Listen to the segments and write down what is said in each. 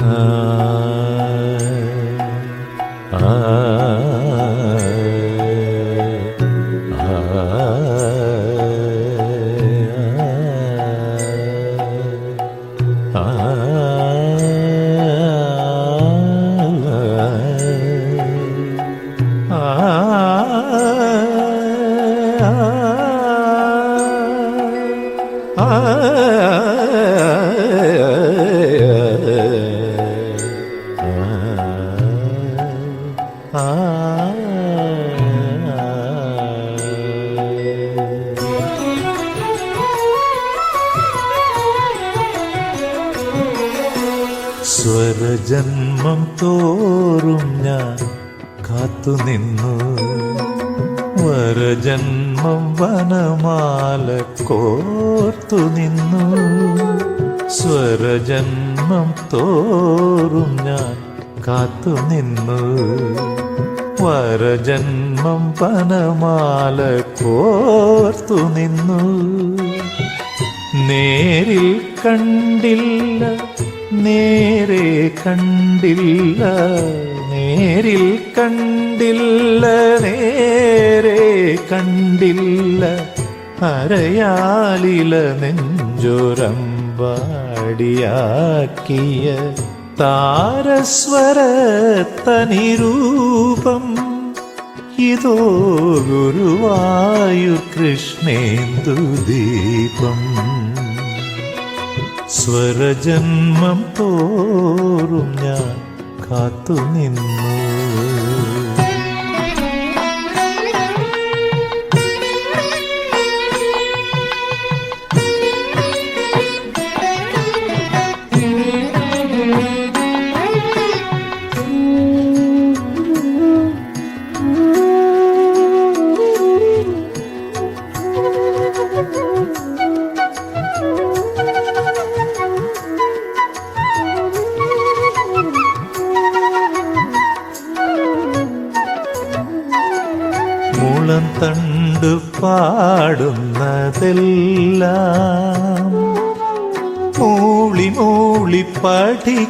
ah സ്വരജന്മം തോറും ഞാൻ കാത്തുനിന്നു വരജന്മം വനമാല കോർത്തു നിന്നു. സ്വരജന്മം തോറും ഞാൻ കാത്തുനിന്നു വരജന്മം വനമാല കോർത്തു നിന്നു. നേരിൽ കണ്ടില്ല നേരെ കണ്ടില്ല നേരിൽ കണ്ടില്ല നേരെ കണ്ടില്ല. അരയാലില നെഞ്ചൊരമ്പാടിയാക്കിയ താരസ്വര തനിരൂപം ഇതോ ഗുരുവായു കൃഷ്ണേന്ദു ദീപം. സ്വരജന്മം തോറും ഞാൻ കാത്തുനിന്നു. പാടുന്നതെല്ലാം മൂളി മൂളി പഠിക്കുകയായിരുന്നു.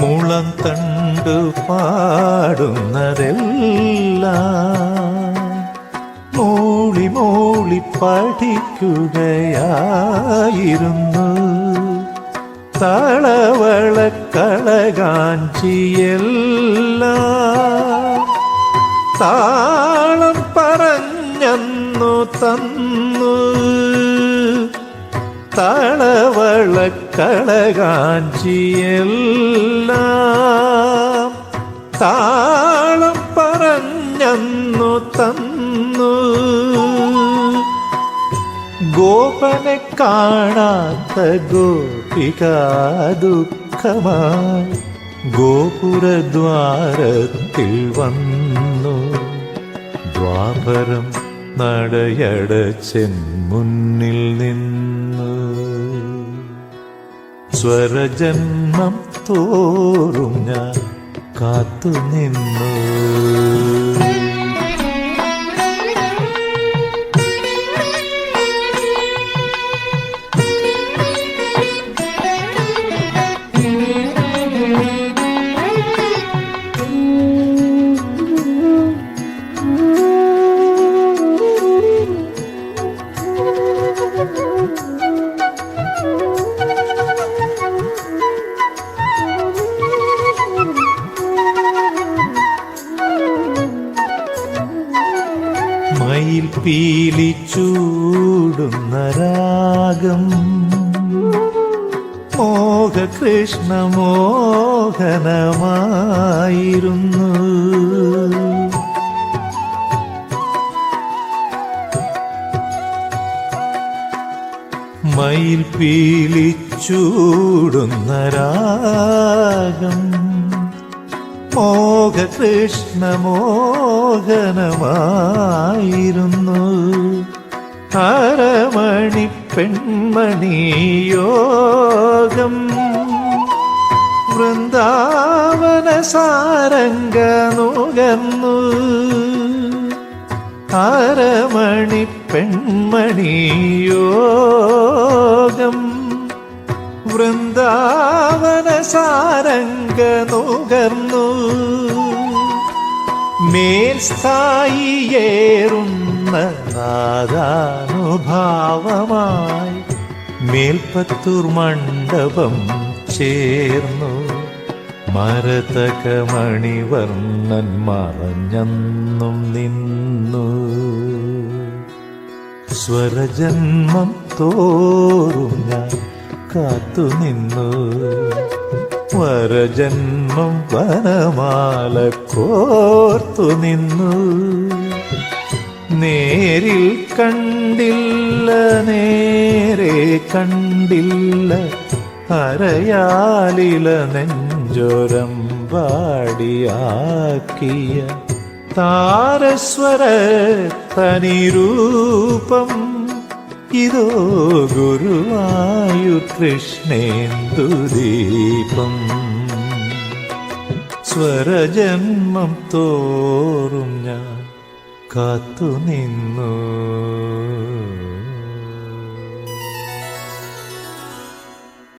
മുളം തണ്ടു പാടുന്നതെല്ലാം മൂളി മൂളി പഠിക്കുകയായിരുന്നു. തളവള കളകാഞ്ചിയെല്ലാം താളം പറഞ്ഞു തന്നു. തളവള കളകാഞ്ചിയെല്ലാം താളം പറഞ്ഞു തന്നു. ഗോപനെ കാണാത്ത ഗോപിക ദുഃഖമായി ഗോപുരദ്വാരത്തിൽ വന്നു. ദ്വാപരം നടയടച്ചെൻ മുന്നിൽ നിന്നു. സ്വരജന്മം തോറും ഞാൻ കാത്തു കാത്തുനിന്നു. മോഹനമായിരുന്നു മയിൽ പീലിച്ചൂടുന്ന രാഗം മോഹകൃഷ്ണ മോഹനമായിരുന്നു അരമണി പെൺമണി യോഗം വൃന്ദാവന സാരംഗ നുകർന്നു. അരമണി പെൺമണിയോഗം. വൃന്ദാവന സാരംഗ നുകർന്നു. മേൽസ്ഥായിയേറുന്ന നാദാനുഭാവമായി മേൽപ്പത്തൂർ മണ്ഡപം ചേർന്നു. മരതകമണിവർണൻ മറഞ്ഞെന്നും നിന്നു. സ്വരജന്മം തോറും ഞാൻ കാത്തുനിന്നു. വരജന്മം വനമാല കോർത്തു നിന്നു. നേരിൽ കണ്ടില്ല നേരെ കണ്ടില്ല അരയാലില നെഞ്ചോരം പാടിയാക്കിയ താരസ്വര തനിരൂപം ഇതോ കൃഷ്ണേന്ദു ദീപം സ്വരജന്മം തോറും ഞാൻ കാത്തുനിന്നു.